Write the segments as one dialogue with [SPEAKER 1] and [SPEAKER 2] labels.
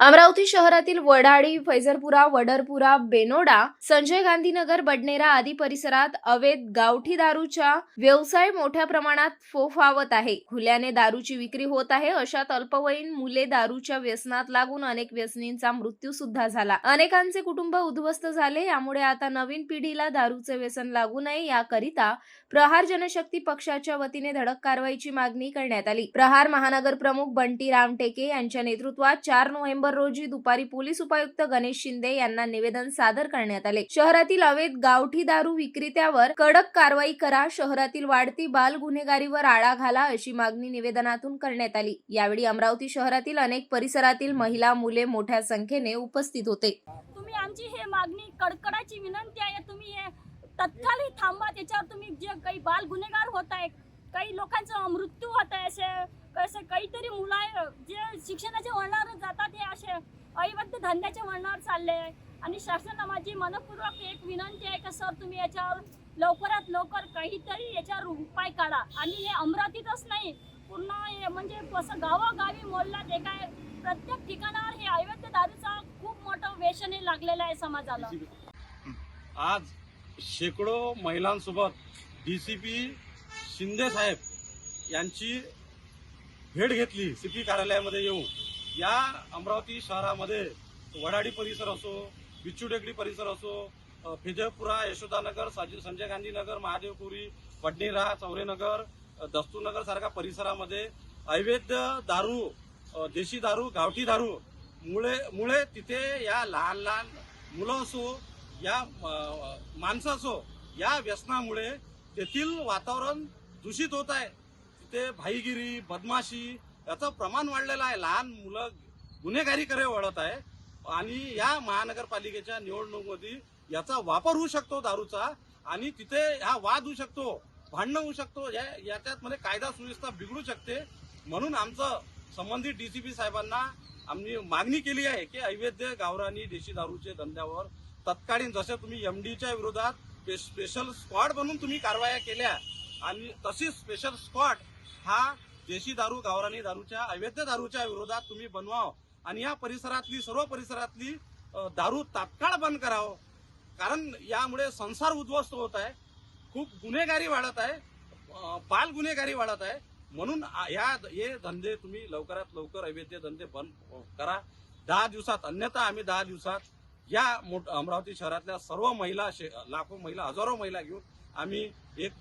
[SPEAKER 1] अमरावती शहरातील वडाळी फैजरपुरा वडरपुरा बेनोडा संजय गांधीनगर बडनेरा आदी परिसरात अवैध गावठी दारूचा व्यवसाय मोठ्या प्रमाणात फोफावत आहे. खुल्याने दारूची विक्री होत आहे अशात अल्पवयीन मुले दारूच्या व्यसनात लागून अनेक व्यसनींचा मृत्यू सुद्धा झाला. अनेकांचे कुटुंब उद्ध्वस्त झाले यामुळे आता नवीन पिढीला दारूचे व्यसन लागू नये याकरिता प्रहार जनशक्ती पक्षाच्या वतीने धडक कारवाईची मागणी करण्यात आली. प्रहार महानगर प्रमुख बंटी रामटेके यांच्या नेतृत्वात चार नोव्हेंबर ऑक्टोबर रोजी दुपारी पोलीस उपायुक्त गणेश शिंदे यांना निवेदन सादर करण्यात आले. शहरातील अवैध गावठी दारू विक्रेत्यावर कडक कारवाई करा शहरातील वाढती बाल गुन्हेगारीवर आळा घाला अशी मागणी निवेदनातून करण्यात आली. यावेळी अमरावती शहरातील अनेक परिसरातील महिला मुले मोठ्या संख्येने उपस्थित होते.
[SPEAKER 2] तुम्ही आमची हे मागणी कडकडाची विनंती आहे. तुम्ही तत्काल थांबा. त्याच्यावर तुम्ही जे काही बाल गुन्हेगार होत आहे काही लोकांचा मृत्यू होत आहे असे कसे काहीतरी मुलं जे शिक्षणाच्या वळणावर जातात हे असे अवैध धंद्याच्या वळणावर चालले आहे. आणि शासनाला माझी मनपूर्वक एक विनंती आहे का सर तुम्ही याच्यावर लवकरात लवकर काहीतरी याच्यावर उपाय काढा. आणि हे अमरावतीतच नाही पूर्ण हे म्हणजे कसं गावोगावी मोहल्ल्यात एका प्रत्येक ठिकाणावर हे अवैध दारूचा खूप मोठं व्यसन हे लागलेलं आहे समाजाला.
[SPEAKER 3] आज शेकडो महिलांसोबत डी सी पी शिंदे साहेब यांची भेट घेतली सिटी कार्यालयामध्ये येऊन. या अमरावती शहरामध्ये वडाडी परिसर असो बिच्छू टेकडी परिसर असो अ, फिजयपुरा यशोदानगर साजी- संजय गांधीनगर महादेवपुरी पडनेरा चौरेनगर अ, दस्तूरनगर सारख्या परिसरामध्ये अवैध दारू देशी दारू गावठी दारू मुळे मुळे तिथे या लहान लहान मुलं असो या माणसं असो या व्यसनामुळे तेथील वातावरण दूषित होत आहे. तिथे भाईगिरी बदमाशी याचं प्रमाण वाढलेलं आहे. लहान मुलं गुन्हेगारीकडे वळत आहे. आणि या महानगरपालिकेच्या निवडणुकीमध्ये याचा वापर होऊ शकतो दारूचा आणि तिथे हा वाद होऊ शकतो भांडणं होऊ शकतो. या याच्यात मध्ये कायदा सुव्यवस्था बिघडू शकते. म्हणून आमचं संबंधित डीसीपी साहेबांना आम्ही मागणी केली आहे की अवैध गावरानी देशी दारूचे धंद्यावर तत्कालीन जसे तुम्ही एमडीच्या विरोधात स्पेशल स्क्वॉड बनून तुम्ही कारवाया केल्या आणि तशीच स्पेशल स्क्वॉड हा देशी दारू गावरानी दारूच्या अवैध दारूच्या विरोधात तुम्ही बनवावं. आणि या परिसरातली सर्व परिसरातली दारू तात्काळ बंद करावं. कारण यामुळे संसार उद्ध्वस्त होत आहे. खूप गुन्हेगारी वाढत आहे. बाल गुन्हेगारी वाढत आहे. म्हणून या हे धंदे तुम्ही लवकरात लवकर अवैध धंदे बंद करा. दहा दिवसात अन्यथा आम्ही दहा दिवसात या मोठ अमरावती शहरातल्या सर्व महिला शे- लाखो महिला हजारो महिला घेऊन आम्ही एक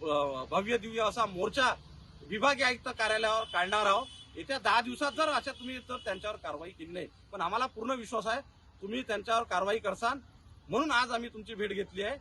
[SPEAKER 3] भव्य दिव्य असा मोर्चा विभागीय आयुक्त कार्यालयावर काढणार आहोत. येत्या दहा दिवसात जर अशा तुम्ही जर त्यांच्यावर कारवाई केली नाही. पण आम्हाला पूर्ण विश्वास आहे तुम्ही त्यांच्यावर कारवाई करसान. म्हणून आज आम्ही तुमची भेट घेतली आहे.